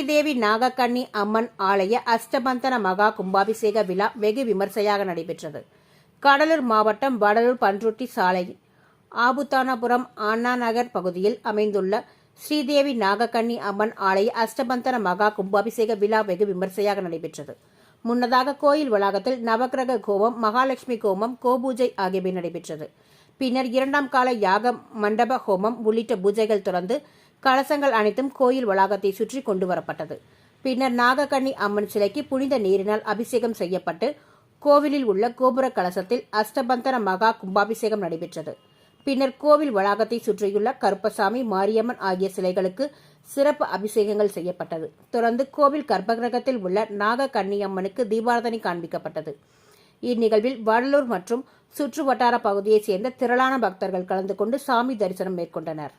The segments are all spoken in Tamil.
ஸ்ரீதேவி நாகக்கண்ணி அம்மன் ஆலய அஷ்டபந்தன மகா கும்பாபிஷேக விழா வெகு விமர்சையாக நடைபெற்றது. கடலூர் மாவட்டம் வடலூர் பன்ருட்டி சாலை ஆபுத்தானபுரம் அண்ணா நகர் பகுதியில் அமைந்துள்ள ஸ்ரீதேவி நாகக்கண்ணி அம்மன் ஆலய அஷ்டபந்தன மகா கும்பாபிஷேக விழா வெகு விமர்சையாக நடைபெற்றது. முன்னதாக கோயில் வளாகத்தில் நவக்கிரக கோபம் மகாலட்சுமி கோமம் கோபூஜை ஆகியவை நடைபெற்றது. பின்னர் இரண்டாம் கால யாக மண்டப ஹோமம் உள்ளிட்ட பூஜைகள் தொடர்ந்து கலசங்கள் அனைத்தும் கோயில் வளாகத்தை சுற்றி கொண்டு வரப்பட்டது. பின்னர் நாகக்கண்ணி அம்மன் சிலைக்கு புனித நீரினால் அபிஷேகம் செய்யப்பட்டு கோவிலில் உள்ள கோபுர கலசத்தில் அஷ்டபந்தன மகா கும்பாபிஷேகம் நடைபெற்றது. பின்னர் கோவில் வளாகத்தை சுற்றியுள்ள கருப்பசாமி மாரியம்மன் ஆகிய சிலைகளுக்கு சிறப்பு அபிஷேகங்கள் செய்யப்பட்டது. தொடர்ந்து கோவில் கர்ப்பகிரகத்தில் உள்ள நாக கன்னியம்மனுக்கு தீபாரதனை காண்பிக்கப்பட்டது. இந்நிகழ்வில் வடலூர் மற்றும் சுற்று வட்டார பகுதியைச் சேர்ந்த திரளான பக்தர்கள் கலந்து கொண்டு சாமி தரிசனம் மேற்கொண்டனர்.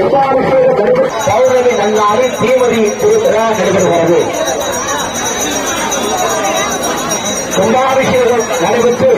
பௌர்ணமி நன்னாளில் தீமதி திருவிழா நடைபெறுகிறது கும்பாபிஷேகம் நடைபெற்று